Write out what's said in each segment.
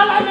తప్పు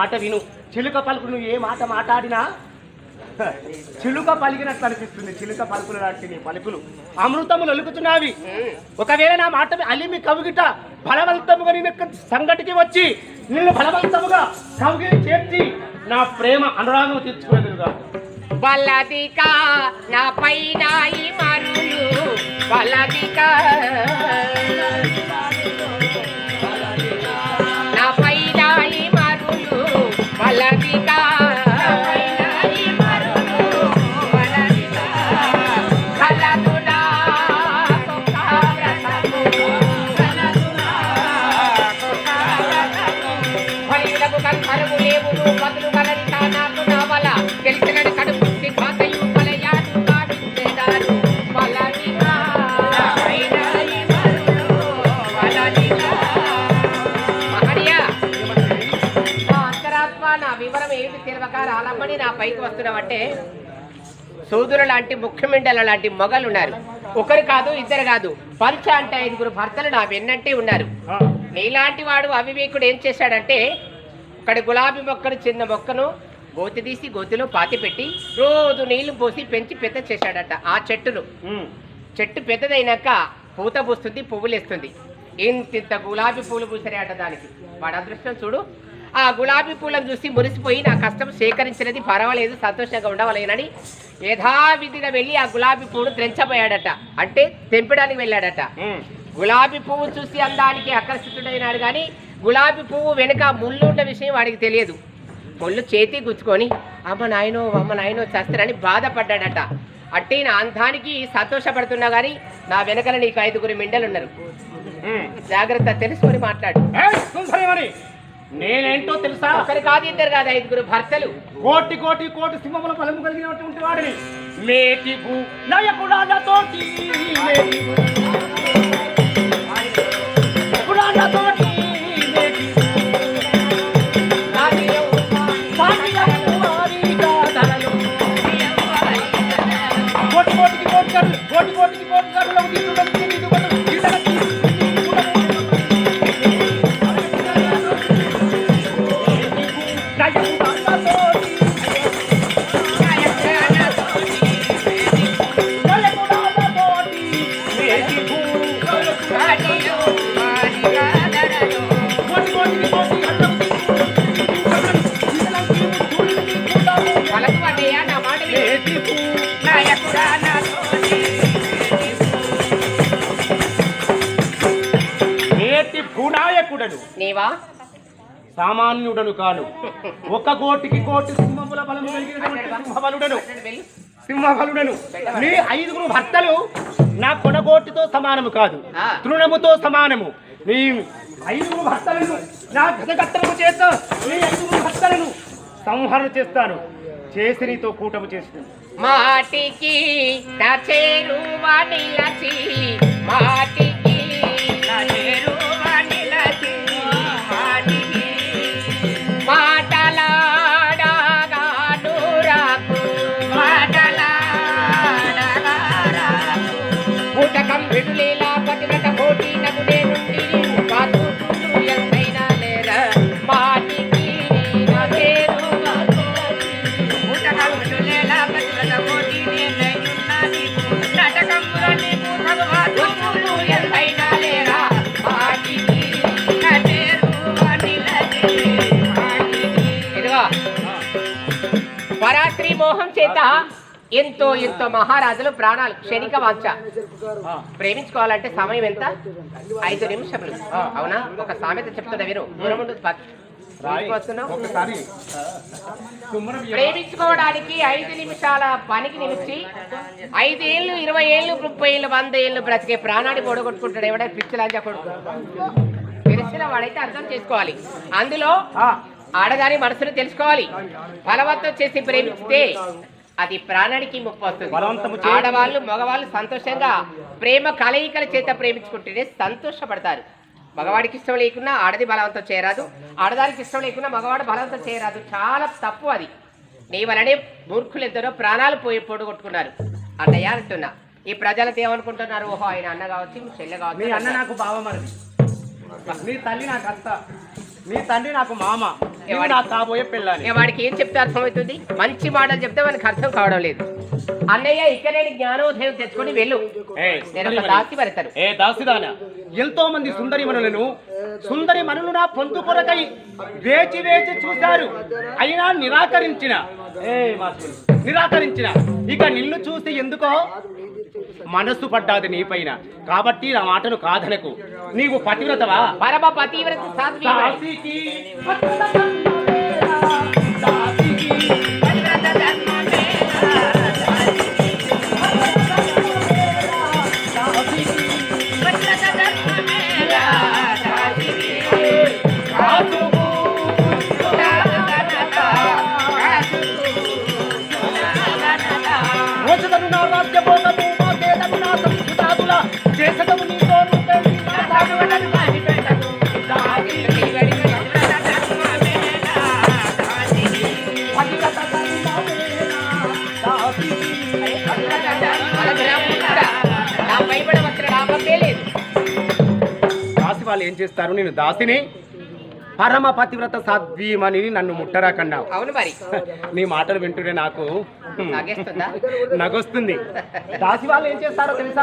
మాట విను. చిలుక పలుకు నువ్వు ఏ మాట మాట్లాడినా? చిలుక పలికినట్లు అనిపిస్తుంది. చిలుక పలుకులు లాంటి నీ పలుకులు. అమృతములు ఒలుకుతున్నవి ఒకవేళ నా మాట అలిమి కవిగిట బలవంతముగా నేను సంగటికి వచ్చి నిన్ను బలవంతముగా కవిగి చేర్చి నా ప్రేమ అనురాగం తీర్చుకునేదిగా బలదిక నా పైన మరులు. వలదిక రాలమ్మని నా పైకి వస్తున్నావంటే సూదుల లాంటి ముఖ్యమండల లాంటి మొగలు ఉన్నారు. ఒకరు కాదు ఇద్దరు కాదు. పంచ అంటే ఐదుగురు భర్తలు నా వెన్నంటే ఉన్నారు. నీలాంటి వాడు అవివేకుడు ఏం చేశాడంటే ఇక్కడ గులాబీ మొక్కను చిన్న మొక్కను గోతి తీసి గోతిలో పాతి పెట్టి రోజు నీళ్ళు పోసి పెంచి పెద్ద చేశాడట ఆ చెట్టును. చెట్టు పెద్దదైనాక పూత పూస్తుంది పువ్వులు వేస్తుంది ఇంతింత గులాబీ పూలు పూసారట దానికి. వాడు అదృష్టం చూడు ఆ గులాబీ పూలను చూసి మురిసిపోయి నా కష్టం సేకరించినది పర్వాలేదు సంతోషంగా ఉండవలేనని యథావిధిగా వెళ్ళి ఆ గులాబీ పువ్వును త్రెంచబోయాడట అంటే తెంపడానికి వెళ్ళాడట. గులాబీ పువ్వు చూసి అందానికి ఆకర్షితుడైనాడు కానీ గులాబీ పువ్వు వెనుక ముళ్ళు ఉన్న విషయం వాడికి తెలియదు. ముళ్ళు చేతి గుచ్చుకొని అమ్మ నాయనో అమ్మ నాయనో చేస్తారని బాధపడ్డాడట. అంటే నా అందానికి సంతోషపడుతున్నా కానీ నా వెనకల నీకు ఐదుగురు మిండలు ఉన్నారు జాగ్రత్త తెలుసుకొని మాట్లాడు. నేనేంటో తెలుసా? ఒకరు కాదు ఇద్దరు కాదు ఐదుగురు భర్తలు. కోటి కోటి కోటి సింహముల బలము కలిగినటువంటి వాడిని. మేటి భూ నయకుడాలతోటి మేటి భూ. భూనాయకుడను నీవా? సామాన్యుడను కాను ఒక కోటికి కోటి సింహముల బలము కలిగినటువంటి సింహబలుడను. సింహబలుడను. నీ ఐదుగురు భర్తలు నా కొనగోటితో సమానము కాదు. తృణముతో సమానము. నీ ఐదుగురు భర్తలను నా గజగట్టము చేత నీ ఐదుగురు భర్తలను సంహరణ చేస్తాను. చేసి నీతో కూటము చేస్తాను మాటికి మాటికి ఎంతో ఎంతో మహారాజులు ప్రాణాలు క్షణిక వాంఛ. ప్రేమించుకోవాలంటే సమయం ఎంత? ఐదు నిమిషములు. అవునా? ఒక సామెత చెప్తున్నా ఇయ్యమ్మా. ప్రేమించుకోవడానికి ఐదు నిమిషాల పనికి నిలిచి ఐదేళ్ళు ఇరవై ఏళ్ళు ముప్పై ఏళ్ళు వంద ఏళ్ళు బ్రతికే ప్రాణాన్ని పొడగొట్టుకుంటాడు ఎవడైనా పిచ్చిలాంజా కొడుకు. తెలిసిన వాడైతే అర్థం చేసుకోవాలి. అందులో ఆడదాని మనసును తెలుసుకోవాలి. బలవంతం చేసి ప్రేమిస్తే అది ప్రాణానికి ముప్పు వస్తుంది. ఆడవాళ్ళు మగవాళ్ళు సంతోషంగా ప్రేమ కలయికల చేత ప్రేమించుకుంటేనే సంతోషపడతారు. మగవాడికి ఇష్టం లేకున్నా ఆడది బలవంతం చేయరాదు. ఆడదానికి ఇష్టం లేకున్నా మగవాడు బలవంతం చేయరాదు. చాలా తప్పు అది. నీ వలనే మూర్ఖులు ఎందరో ప్రాణాలు పోయి పొడగొట్టుకున్నారు. అన్నయ్య అంటున్నా. ఈ ప్రజలతో ఏమనుకుంటున్నారు? ఓహో ఆయన అన్న కావచ్చు చెల్లె మీ అన్న కావచ్చు నాకు బావ మరి. మీ తల్లి నాకు అత్త మీ తండ్రి నాకు మామ. కాబోయే పిల్లని ఇక వాడికి ఏం చెప్తే అర్థమవుతుంది? మంచి మాటలు చెప్తే వానికి అర్థం కావడం లేదు. అన్నయ్య ఇక్కడే జ్ఞానోదయం తెచ్చుకొని వెళ్ళు. నేను. దాసి పడతాను. ఏ దాసిదాన ఎంతో మంది సుందరి మనులను సుందరి మనులు నా పొందు కొరకై వేచి వేచి చూశారు. అయినా నిరాకరించిన ఏ నిరాకరించిన. ఇక నిన్ను చూసి ఎందుకో మనస్సు పడ్డాది నీపైన కాబట్టి నా మాటను కాదనకు. నీవు పతివ్రతవా? పరమ పతివ్రత సాధ్వి. దాసికి దాసికి రోజులను వాళ్ళు ఏం చేస్తారు? నేను దాసిని పరమ పతివ్రత సాధ్వీమని నన్ను ముట్టరాకన్నావు అవును మరి. నీ మాటలు వింటూనే నాకు నాగేస్తుందా? దాసి వాళ్ళు ఏం చేస్తారో తెలుసా?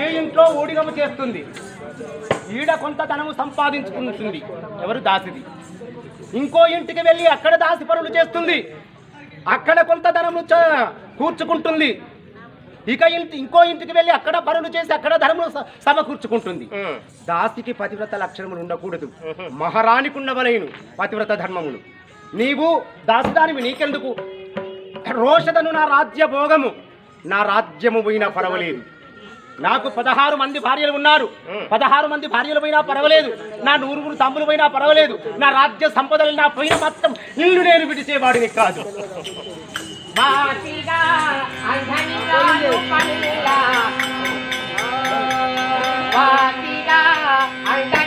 ఏ ఇంట్లో ఊడిగము చేస్తుంది? ఈడ కొంత ధనము సంపాదించుకుంటుంది. ఎవరు దాసిది? ఇంకో ఇంటికి వెళ్ళి అక్కడ దాసి పనులు చేస్తుంది. అక్కడ కొంత ధనము కూర్చుకుంటుంది. ఇక ఇంటి ఇంకో ఇంటికి వెళ్ళి అక్కడ పనులు చేసి అక్కడ ధనము స- సమకూర్చుకుంటుంది. దాసికి పతివ్రత లక్షణములు ఉండకూడదు. మహారాణికి ఉండవలేను పతివ్రత ధర్మములు. నీవు దాసిదానివి నీకెందుకు? రోషదను నా రాజ్య భోగము. నా రాజ్యము పోయినా పర్వాలేదు. నాకు పదహారు మంది భార్యలు ఉన్నారు. పదహారు మంది భార్యలు పోయినా పర్వాలేదు. నా నూరుగురు తమ్ములు పోయినా పర్వాలేదు. నా రాజ్య సంపదలు నా పోయిన మొత్తం ఇల్లు నేను విడిచేవాడిని కాదు. వాసిగా అంధనిగాను పనిలా. వాసిగా అంధని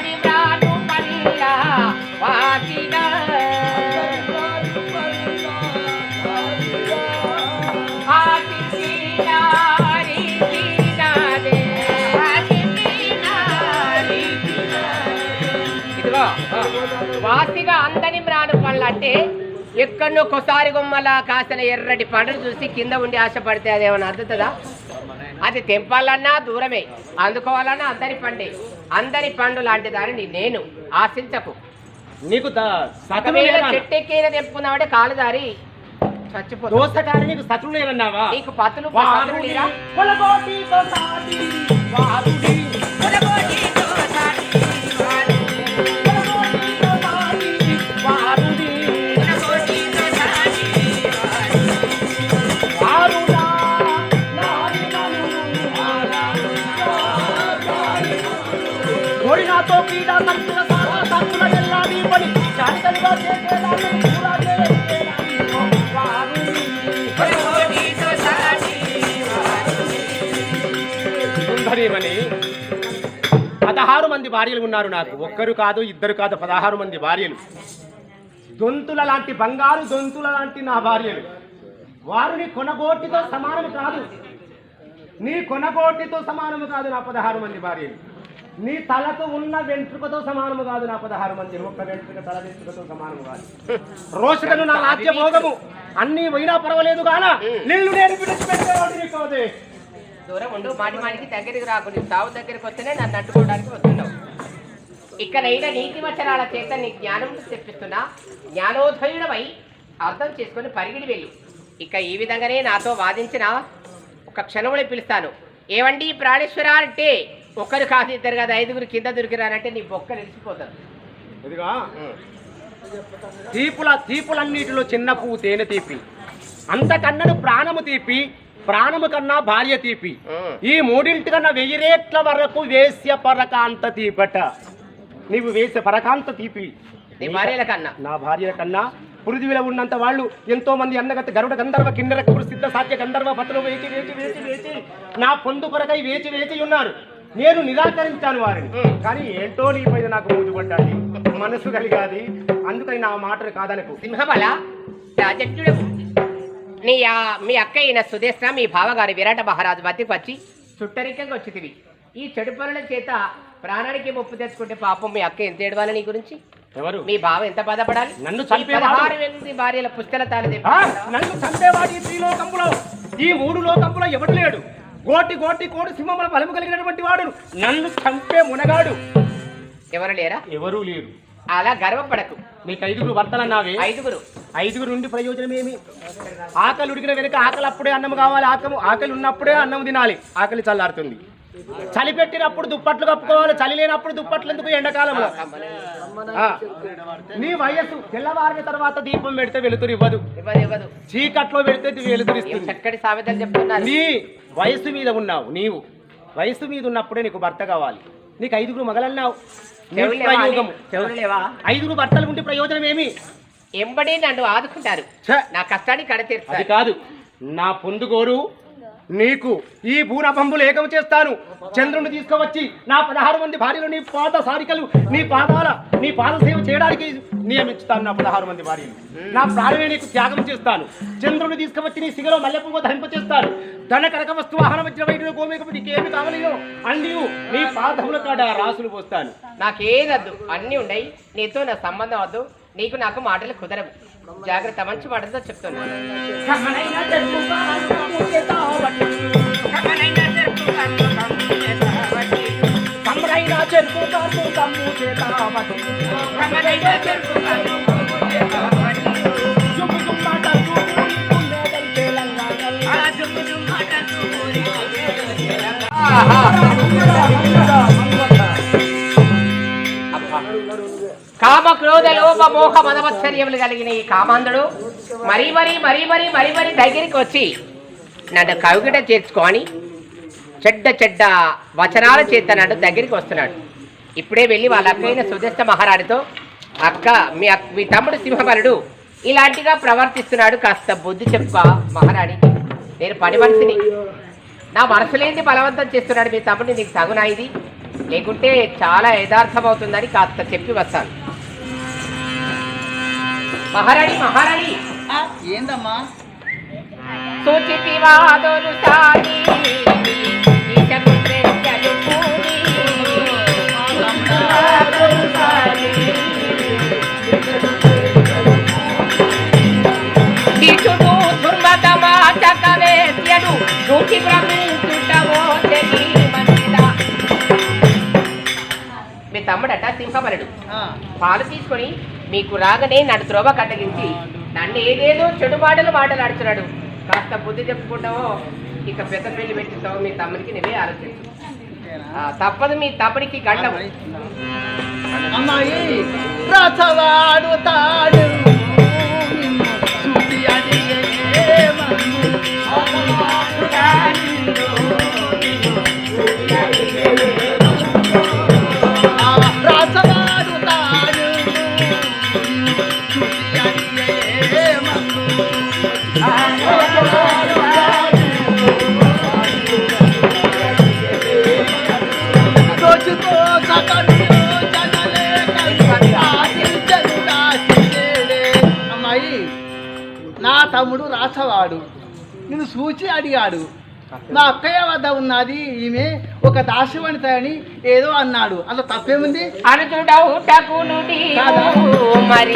ఎక్కడో కొసారి గుమ్మలా కాసిన ఎర్రటి పండును చూసి కింద ఉండి ఆశపడితే అదేమన్నా అందుతుందా అది తెంపాలన్నా దూరమే అందుకోవాలన్నా అందరి పండే. అందరి పండు లాంటి దానిని నేను ఆశించకు. నీకు? చెట్టెక్కిన తెంపుకున్నామంటే కాలు దారి సతులు నీకు పతులు పతులు సుందరీమణి పదహారు మంది భార్యలు ఉన్నారు నాకు. ఒక్కరు కాదు ఇద్దరు కాదు పదహారు మంది భార్యలు. దొంతుల లాంటి బంగారు దొంతుల లాంటి నా భార్యలు. వారిని కొనగోటితో సమానము కాదు. నీ కొనగోటితో సమానము కాదు నా పదహారు మంది భార్యలు. నీ తలకు ఉన్న వెంట్రుకతో సమానము కాదు నా పదహారు మంది. ఒక్క వెంట్రుక తల వెంట్రుకతో సమానము కాదు. రోషులను నా రాజ్య భోగము. అన్ని పోయినా పర్వాలేదు కాన నేను విడిచిపెట్టేవాడిని కాదే. దూరం ఉండు మాటి మాటికి దగ్గరికి రాకు నీ సావు దగ్గరికి వస్తేనే నన్ను అడ్డుకోవడానికి వస్తున్నావు. ఇకనైనా నీతి వచనాల చేత నీ జ్ఞానం తెప్పిస్తున్నా. జ్ఞానోదయుడమై అర్థం చేసుకొని పరిగిడి వెళ్ళు. ఇక ఈ విధంగానే నాతో వాదించిన ఒక క్షణంలో పిలుస్తాను. ఏవండి ఈ ప్రాణేశ్వర అంటే ఒకరు కాదు ఇద్దరు కాదు ఐదుగురు కింద దొరికిరానంటే నీ బొక్క నిలిచిపోతుంది. ఇదిగా. తీపుల తీపులన్నిటిలో చిన్న పువ్వు తేనె తీపి. అంతకన్నను ప్రాణము తీపి ప్రాణము కన్నా భార్య తీపి. ఈ మూడింటి కన్నా వెయ్యి రేట్ల వరకు వేశ్య పరకాంత తీపట. నీవు వేసే పరకాంత తీపి. నీ భార్యల కన్నా. నా భార్యల కన్నా పృథివిలో ఉన్నంత వాళ్ళు ఎంతో మంది అన్నగత గరుడ గంధర్వ కిన్నెర కురు సిద్ధ సాధ్య గంధర్వ పత్రులు వేచి వేచి వేచి వేచి నా పొందు కొరకై వేచి వేచి ఉన్నారు. నేను నిరాకరించాను వారిని. కానీ ఏంటో నీ పైన నాకు మూజుపడ్డాది మనసు కలిగాది. అందుకని నా మాటలు కాదనకు. సింహబల నీ మీ అక్క అయిన సుదేశ్న మీ బావగారి విరాట మహారాజు వద్దకు వచ్చి చుట్టరికంగా వచ్చితివి ఈ చెడు పనుల చేత ప్రాణానికి ముప్పు తెచ్చుకుంటే పాపం మీ అక్క ఎంత ఏడవాలి నీ గురించి? ఎవరు? మీ బావ ఎంత బాధపడాలి? నన్ను చంపేవాడు. భార్యల పుస్తల ఆ, నన్ను చంపేవాడు ఈ ఈ మూడు లోకంపులో ఎవడు లేడు. కోటి కోటి కోటి సింహముల బలము కలిగినటువంటి వాడు. నన్ను చంపే మునగాడు. ఎవరు లేరా? ఎవరూ లేరు. అలా గర్వపడకు. నీకు ఐదుగురు భర్తలన్నావే ఐదుగురు. ఐదుగురు నుండి ప్రయోజనం ఏమి? ఆకలి ఉడికిన వెనుక ఆకలి అప్పుడే అన్నం కావాలి. ఆకలి ఆకలి ఉన్నప్పుడే అన్నం తినాలి. ఆకలి చల్లారుతుంది. చలి పెట్టినప్పుడు దుప్పట్లు కప్పుకోవాలి చలి లేనప్పుడు దుప్పట్లు ఎందుకు ఎండాకాలంలో. నీ వయస్సు తెల్లవారిన తర్వాత దీపం పెడితే వెలుతురు ఇవ్వదు. చీకట్లో పెడితే వెలుతురు ఏం ఇస్తుంది. చక్కటి సామెతలు చెప్తున్నారు. నీ వయస్సు మీద ఉన్నావు నీవు. వయస్సు మీద ఉన్నప్పుడే నీకు భర్త కావాలి. నీకు ఐదుగురు మగలన్నావు. ఐదుగురు భర్తలు ఉంటే ప్రయోజనం ఏమి? ఎంబడి నన్ను ఆదుకుంటారు! నా కష్టాన్ని అది కాదు. నా పొందుగోరు నీకు ఈ భూనభంబులు ఏకం చేస్తాను. చంద్రుని తీసుకువచ్చి నా పదహారు మంది భార్యలు నీ పాద సారికలు నీ పాదాల నీ పాద సేవ చేయడానికి నియమిస్తాను నా పదహారు మంది భార్యలు. నా ప్రాణమే నీకు త్యాగం చేస్తాను. చంద్రుని తీసుకువచ్చి నీ సిగలో మల్లెపువ్వు ధరింపచేస్తాను ధన కనక వస్తు వాహన వజ్ర వైద్యులు గోమేకపు నీకు ఏమి కావలేయో అన్నీ నీ పాదముల కాడ రాసులు పోస్తాను. నాకేదద్దు అన్నీ ఉన్నాయి. నీతో నా సంబంధం వద్దు. నీకు నాకు మాటలు కుదరవు. జాగ్రత్త మంచి మాటలతో చెప్తాను. ఆహా కామ క్రోధ లోప మోహ మదమత్సర్యములు కలిగిన ఈ కామాంధుడు మరీ మరీ మరీ మరీ మరీ మరీ దగ్గరికి వచ్చి నన్ను కవిగిట చేర్చుకొని చెడ్డ చెడ్డ వచనాల చేతనాడు దగ్గరికి వస్తున్నాడు. ఇప్పుడే వెళ్ళి వాళ్ళ అక్కైన సుదర్శ మహారాణితో అక్క మీ అక్క మీ తమ్ముడు సింహబలుడు ఇలాంటిగా ప్రవర్తిస్తున్నాడు కాస్త బుద్ధి చెప్ప మహారాణి నేను పని మనిషిని. నా మనసు లేని బలవంతం చేస్తున్నాడు మీ తమ్ముడిని నీకు తగునా ఇది? లేకుంటే చాలా యథార్థమవుతుందని కాస్త చెప్పి వస్తాను. మహారాణి మహారాణి. ఆ, ఏందమ్మా? సూచితివా దొరుసాని నీచకు శ్రేష్ఠలు కూడి. నీచుడు దుర్మతమాచకవేశ్యడు సూచి భ్రమించుటవో తెలియమనిదా. మీ తమ్ముడట సింహబలుడు ఆ, పాలు తీసుకొని మీకు రాగానే నన్ను త్రోవ కట్టగించి నన్ను ఏదేదో చెడు మాటలు మాటలాడుతున్నాడు. కాస్త బుద్ధి చెప్పుకుంటావో ఇక పెద్ద పెళ్ళి పెట్టిస్తావు మీ తమ్ముడికి నువ్వే ఆలోచించు. తప్పదు మీ తమ్ముడికి గండం. అమ్మాయి అడిగాడు. నా అక్కయ్య వద్ద ఉన్నది ఈమె ఒక దాసివనిత అని ఏదో అన్నాడు. అందులో తప్పేముంది? అనుచుడౌటకు నుడి మరి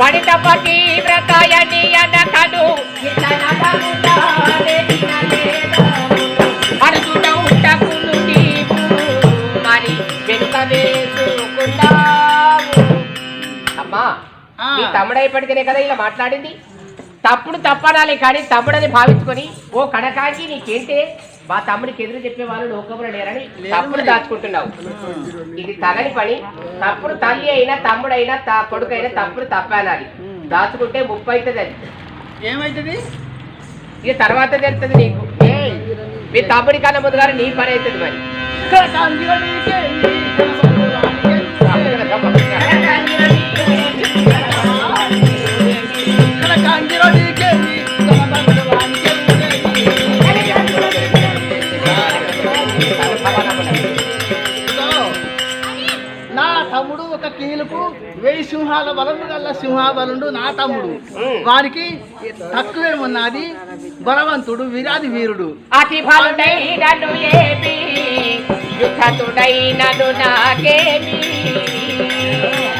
పడిత తమ్ముడైపడితేనే కదా ఇలా మాట్లాడింది? తప్పుడు తప్పనాలి కానీ తమ్ముడని భావించుకొని ఓ కనకాకి నీకేంటే? మా తమ్ముడికి ఎదురు చెప్పే వాళ్ళు లోకంలో లేరని తప్పుడు దాచుకుంటున్నావు. ఇది తగని పని. తప్పుడు తల్లి అయినా తమ్ముడైనా తా కొడుకైనా తప్పుడు తప్పానాలి. దాచుకుంటే ముప్పై అవుతుంది అది. ఏమైతుంది? ఇక తర్వాత తెలుస్తుంది నీకు. మీ తమ్ముడి కన్నా ముందుగానే నీ పని అవుతుంది మరి. ఒక కీలుకు వెయ్యి సింహాల బలము గల్ల సింహాబలుండు నా తమ్ముడు. వారికి తక్కువేమున్నది? బలవంతుడు విరాది వీరుడు. అతి ఫలుడైనను ఏమి? యుద్ధతుడైనను నాకేమి?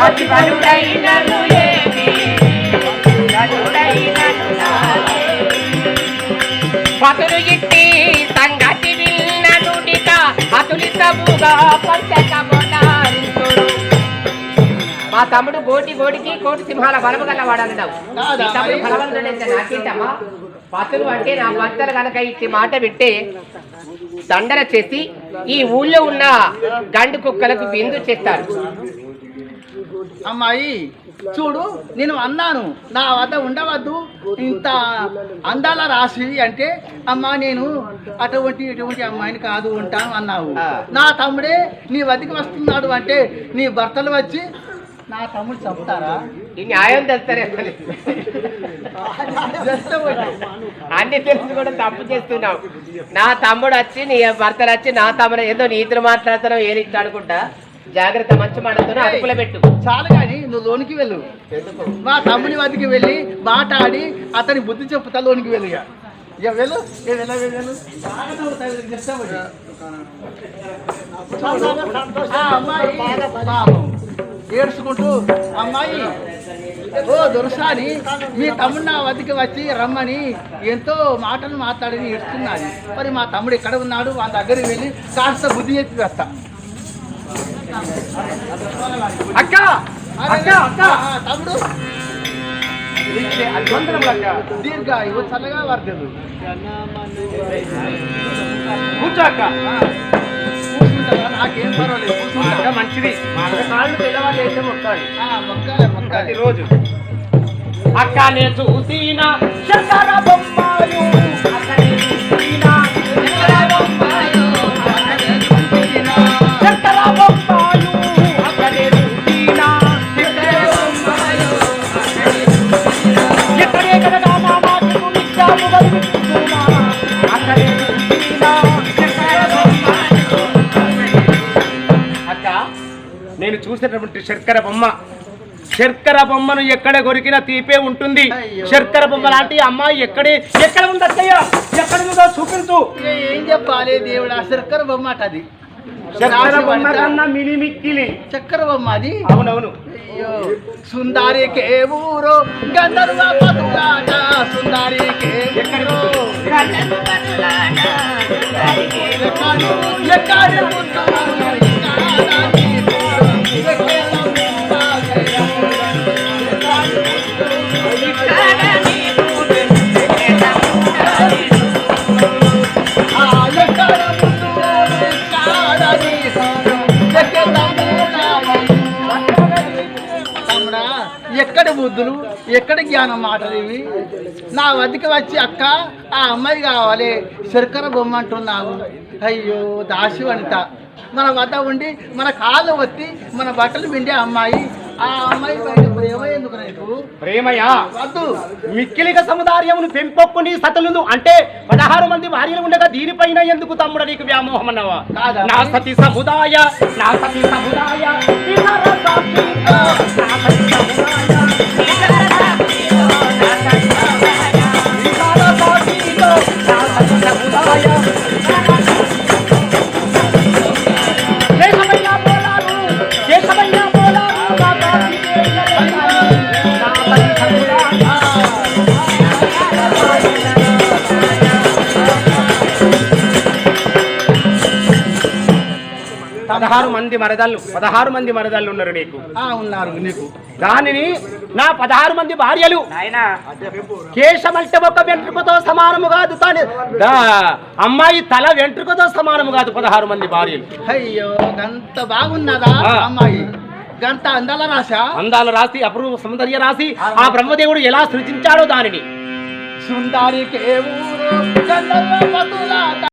అతి ఫలుడైనను ఏమి? యుద్ధతుడైనను నాకేమి. పతులు ఇట్టి సంగతి విన్ననుడిక అతులితముగా పంచకమునారింతురు మా తమ్ముడు గోటి గోటికి కోటి సింహాల బలము గల వాడన్నావు కాదా? ఈ తమ్ముడు? బలవంతుడైతే నాకేంటమ్మా పతులు అంటే నా భర్తలు కనుక ఇచ్చి మాట వింటే దండన చేసి ఈ ఊళ్ళో ఉన్న గండు కుక్కలకు విందు చేస్తారు. అమ్మాయి చూడు నేను అన్నాను నా వద్ద ఉండవద్దు. ఇంత అందాల రాసి అంటే అమ్మా నేను అటువంటి ఇటువంటి అమ్మాయిని కాదు ఉంటాను అన్నావు. నా తమ్ముడే నీ వద్దకు వస్తున్నాడు అంటే నీ భర్తలు వచ్చి నా తమ్ముడు చంపుతారా? ఈ న్యాయం ఒకటి. అన్ని తెలిసి కూడా తప్పు చేస్తున్నావు. నా తమ్ముడు వచ్చి నీ భర్తలు వచ్చి నా తమ్ముడు ఏదో నీతులు మాట్లాడుతున్నావు ఏది అనుకుంటా? జాగ్రత్త మంచి మాటతో అదుపులో పెట్టు. చాలు కానీ నువ్వు లోనికి వెళ్ళు. మా తమ్ముని వద్దకి వెళ్ళి మాట్లాడి అతని బుద్ధి చెప్పుతా లోనికి వెళ్ళు ఇక. వెళ్ళు అమ్మాయి పాపం. ఏడ్చుకుంటూ అమ్మాయి ఓ దొరసాని మీ తమ్ముడు నా వద్దకి వచ్చి రమ్మని ఎంతో మాటలు మాట్లాడి ఏడుస్తున్నది మరి మా తమ్ముడు ఎక్కడ ఉన్నాడు? వాళ్ళ దగ్గరికి వెళ్ళి కాస్త బుద్ధి చెప్పి వస్తా. అక్క అక్క తమ్ముడు దీర్ఘ ఇవ్వ చల్లగా వర్గదు కూర్చో అక్క. నాకేం పర్వాలేదు. కూర్చుంటా మంచిది. కాళ్ళు తెల్లవాళ్ళు ఆ, మొక్కాలే మొక్కాలే. ప్రతిరోజు. అక్క నేను చూసిన చూసినటువంటి శర్కర బొమ్మ. శర్కర బొమ్మను ఎక్కడ కొరికినా తీపే ఉంటుంది. శర్కర బొమ్మ లాంటి అమ్మాయి ఎక్కడే ఎక్కడ ఉంది అత్తయ్య? ఎక్కడ ఉందో చూపించు. ఏం చెప్పాలి దేవుడా? శర్కర బొమ్మ అది. శర్కర బొమ్మ. కన్నా చక్కెర బొమ్మ అది? అవునవును. అయ్యో. సుందారి కే ఊరు గంధర్వ పతులాట. సుందారి కే ఊరు ఎక్కడు ఎక్కడు ఎక్కడ ఎక్కడ బుద్ధులు? ఎక్కడ జ్ఞానం మాటలు ఇవి నా వద్దకి వచ్చి అక్క ఆ అమ్మాయి కావాలి. శర్కర బొమ్మ అంటున్నావు. అయ్యో దాసి వనిత మన వద్ద ఉండి మన కాళ్ళు వత్తి మన బట్టలు పిండే అమ్మాయి ఆ అమ్మాయి పైన ప్రేమ ఎందుకు నీకు? ప్రేమయ్య వద్దు. మిక్కిలిక సముదార్యమును పెంపొక్కుని సతలును అంటే పదహారు మంది భార్యలు ఉండగా దీనిపైన ఎందుకు తమ్ముడ నీకు వ్యామోహం అన్నవా? నా సతి సముదాయ నా సతి సముదాయ నా సతి సముదాయ, పదహారు మంది మరదళ్ళు పదహారు మంది మరదళ్ళు ఉన్నారు నీకు ఆ, ఉన్నారు. నీకు. దానిని నా పదహారు మంది భార్యలు నాయనా. కేశమంటే ఒక వెంట్రుకతో సమానము కాదు తాని అమ్మాయి తల వెంట్రుకతో సమానము కాదు పదహారు మంది భార్యలు. అయ్యో గంత బాగున్నదా. అమ్మాయి? గంత అందాల రాశా? అందాల రాశి అపూర్వ సౌందర్య రాశి ఆ బ్రహ్మదేవుడు ఎలా సృజించాడో దానిని. సుందరికి